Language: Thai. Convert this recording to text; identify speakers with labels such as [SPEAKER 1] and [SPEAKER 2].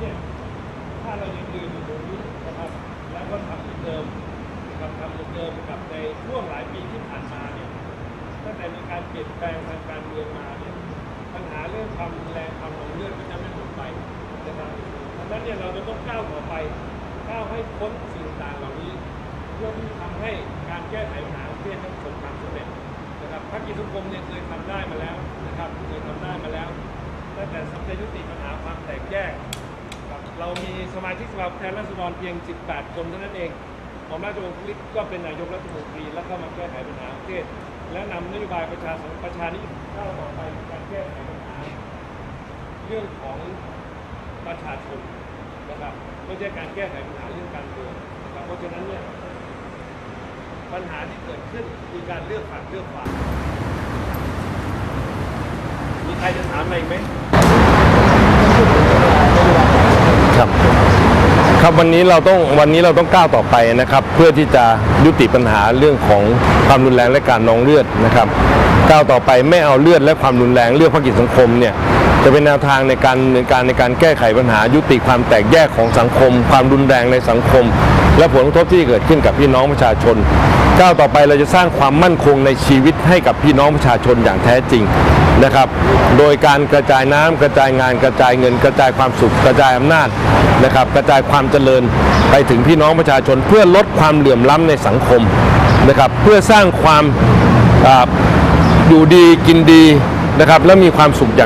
[SPEAKER 1] เนี่ยถ้าเรายังยืนอยู่ตรงนี้นะครับแล้วก็ทำเหมือนเดิมกับทำเหมือนเดิมกับในช่วงหลายปีที่ผ่านมาเนี่ยตั้งแต่มีการเปลี่ยนแปลงทางการเมืองมาเนี่ยปัญหาเรื่องความแรงความหลงเลื่อดก็จะไม่หมดไปนะครับดังนั้นเนี่ยเราจะต้องก้าวต่อไปก้าวให้พ้นสิ่งต่างเหล่านี้เพื่อที่ทำให้การแก้ไขปัญหาประเทศนั้นประสบความสำเร็จนะครับพรรคกิจสุกรมเนี่ยเคยทำได้มาแล้วนะครับเคยทำได้มาแล้วตั้งแต่สัมเร็จยุติปัญหาความแตกแยก เรามีสมาชิกสภาผู้แทนราษฎรเพียง 18 คนเท่านั้นเองหม่อมราชวงศ์ลิศก็เป็นนายกรัฐมนตรีและเข้ามาแก้ไขปัญหาประเทศ และนำนโยบายประชาสังประชานิยมก้าวต่อไปในการแก้ไขปัญหาเรื่องของประชาชนนะครับไม่ใช่การแก้ไขปัญหาเรื่องการเมืองนะครับเพราะฉะนั้นเนี่ยปัญหาที่เกิดขึ้นมีการเลือกฝักเลือกฝ่ายมีใครจะถามอะไรไหม
[SPEAKER 2] ครับวันนี้เราต้องวันนี้เราต้องก้าวต่อไปนะครับ เพื่อที่จะยุติปัญหาเรื่องของความรุนแรงและการนองเลือดนะครับ ก้าวต่อไปไม่เอาเลือดและความรุนแรงเรื่องภาคกิจสังคมเนี่ยจะเป็นแนวทางในการในการในการแก้ไขปัญหายุติความแตกแยกของสังคม ความรุนแรงในสังคม และผลกระทบที่เกิดขึ้นกับพี่น้องประชาชน ก้าวต่อไปเราจะสร้างความมั่นคงในชีวิตให้กับพี่น้องประชาชนอย่างแท้จริงนะครับ โดยการกระจายน้ำกระจายงานกระจายเงิน กระจายความสุขกระจายอำนาจนะครับ กระจายความเจริญ ไปถึงพี่น้องประชาชน เพื่อลดความเหลื่อมล้ำในสังคมนะครับเพื่อสร้างความออยู่ดีกินดีนะครับและมีความสุขอย่าง